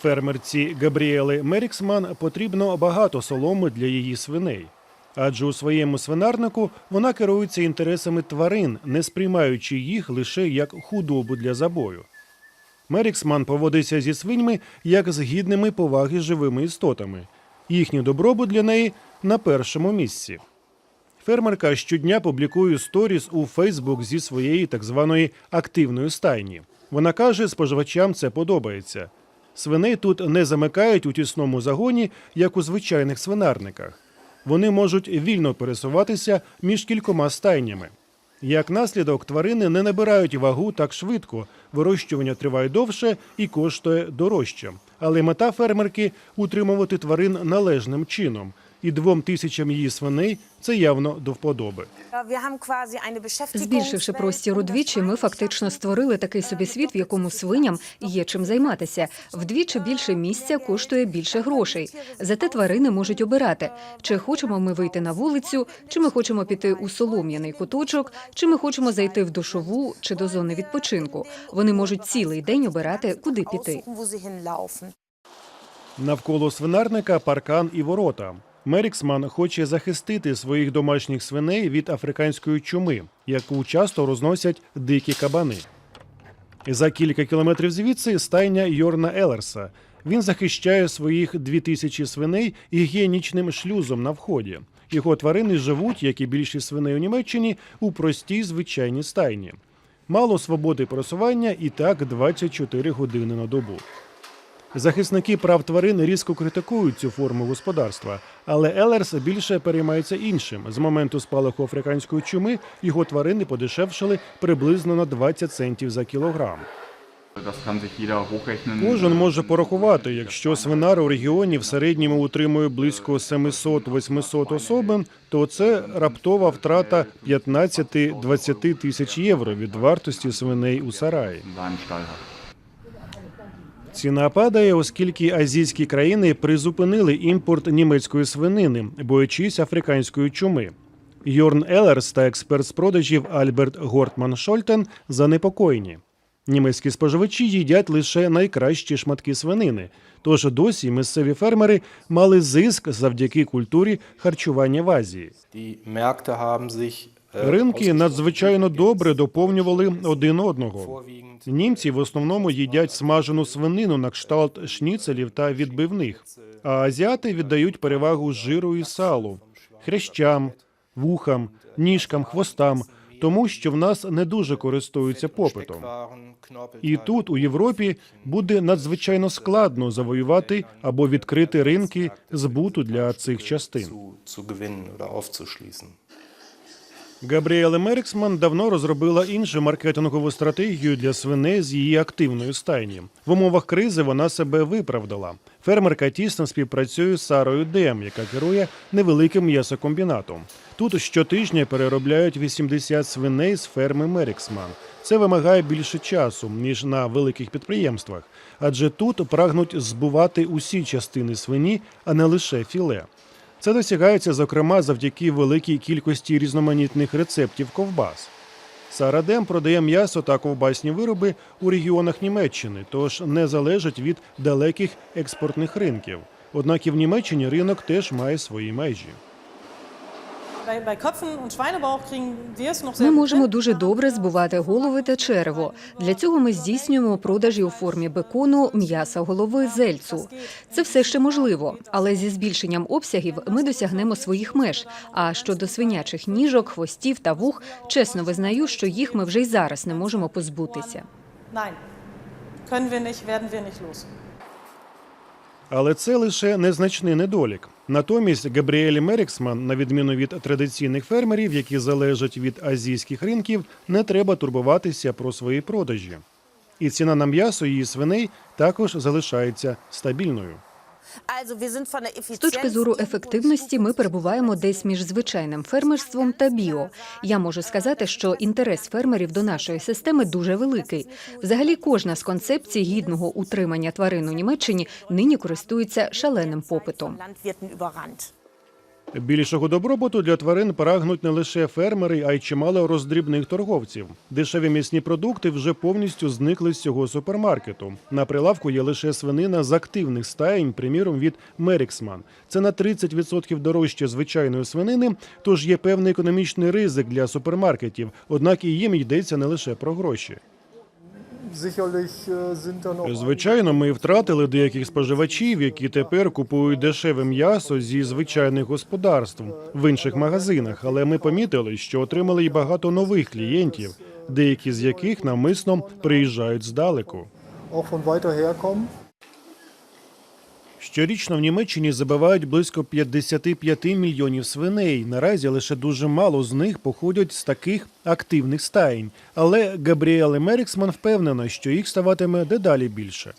Фермерці Габріели Меріксман потрібно багато соломи для її свиней. Адже у своєму свинарнику вона керується інтересами тварин, не сприймаючи їх лише як худобу для забою. Меріксман поводиться зі свиньми як з гідними поваги живими істотами. Їхній добробут для неї на першому місці. Фермерка щодня публікує сторіс у Фейсбук зі своєї так званої активної стайні. Вона каже, споживачам це подобається. Свиней тут не замикають у тісному загоні, як у звичайних свинарниках. Вони можуть вільно пересуватися між кількома стайнями. Як наслідок, тварини не набирають вагу так швидко, вирощування триває довше і коштує дорожче. Але мета фермерки утримувати тварин належним чином, і двом тисячам її свиней це явно до вподоби. Збільшивши простір удвічі, ми фактично створили такий собі світ, в якому свиням є чим займатися. Вдвічі більше місця коштує більше грошей. Зате тварини можуть обирати, чи хочемо ми вийти на вулицю, чи ми хочемо піти у солом'яний куточок, чи ми хочемо зайти в душову чи до зони відпочинку. Вони можуть цілий день обирати, куди піти. Навколо свинарника паркан і ворота. Меріксман хоче захистити своїх домашніх свиней від африканської чуми, яку часто розносять дикі кабани. За кілька кілометрів звідси стайня Йорна Елерса. Він захищає своїх дві тисячі свиней гігієнічним шлюзом на вході. Його тварини живуть, як і більшість свиней у Німеччині, у простій звичайній стайні. Мало свободи пересування і так 24 години на добу. Захисники прав тварин різко критикують цю форму господарства, але Елерс більше переймається іншим. З моменту спалаху африканської чуми його тварини подешевшили приблизно на 20 центів за кілограм. Кожен може порахувати, якщо свинар у регіоні в середньому утримує близько 700-800 особин, то це раптова втрата 15-20 тисяч євро від вартості свиней у сараї. Ціна падає, оскільки азійські країни призупинили імпорт німецької свинини, боячись африканської чуми. Йорн Елерс та експерт з продажів Альберт Гортман Шольтен занепокоєні. Німецькі споживачі їдять лише найкращі шматки свинини. Тож досі місцеві фермери мали зиск завдяки культурі харчування в Азії. Ринки надзвичайно добре доповнювали один одного. Німці в основному їдять смажену свинину на кшталт шніцелів та відбивних, а азіати віддають перевагу жиру і салу, хрящам, вухам, ніжкам, хвостам, тому що в нас не дуже користуються попитом. І тут, у Європі, буде надзвичайно складно завоювати або відкрити ринки збуту для цих частин. Габріеле Меріксман давно розробила іншу маркетингову стратегію для свиней з її активної стайні. В умовах кризи вона себе виправдала. Фермерка тісно співпрацює з Сарою Дем, яка керує невеликим м'ясокомбінатом. Тут щотижня переробляють 80 свиней з ферми Меріксман. Це вимагає більше часу ніж на великих підприємствах, адже тут прагнуть збувати усі частини свині, а не лише філе. Це досягається, зокрема, завдяки великій кількості різноманітних рецептів ковбас. Сара Дем продає м'ясо та ковбасні вироби у регіонах Німеччини, тож не залежить від далеких експортних ринків. Однак і в Німеччині ринок теж має свої межі. Ми можемо дуже добре збувати голови та черево. Для цього ми здійснюємо продажі у формі бекону, м'яса голови, зельцу. Це все ще можливо, але зі збільшенням обсягів ми досягнемо своїх меж. А щодо свинячих ніжок, хвостів та вух, чесно визнаю, що їх ми вже й зараз не можемо позбутися. Nein, können wir nicht, werden wir nicht los. Але це лише незначний недолік. Натомість Габріелі Меріксман, на відміну від традиційних фермерів, які залежать від азійських ринків, не треба турбуватися про свої продажі. І ціна на м'ясо її свиней також залишається стабільною. З точки зору ефективності ми перебуваємо десь між звичайним фермерством та біо. Я можу сказати, що інтерес фермерів до нашої системи дуже великий. Взагалі, кожна з концепцій гідного утримання тварин у Німеччині нині користується шаленим попитом. Більшого добробуту для тварин прагнуть не лише фермери, а й чимало роздрібних торговців. Дешеві м'ясні продукти вже повністю зникли з цього супермаркету. На прилавку є лише свинина з активних стаєнь, приміром від Меріксман. Це на 30% дорожче звичайної свинини, тож є певний економічний ризик для супермаркетів. Однак і їм йдеться не лише про гроші. Звичайно, ми втратили деяких споживачів, які тепер купують дешеве м'ясо зі звичайних господарств в інших магазинах. Але ми помітили, що отримали й багато нових клієнтів, деякі з яких навмисно приїжджають здалеку. Щорічно в Німеччині забивають близько 55 мільйонів свиней. Наразі лише дуже мало з них походять з таких активних стаєнь. Але Габріеле Меріксман впевнена, що їх ставатиме дедалі більше.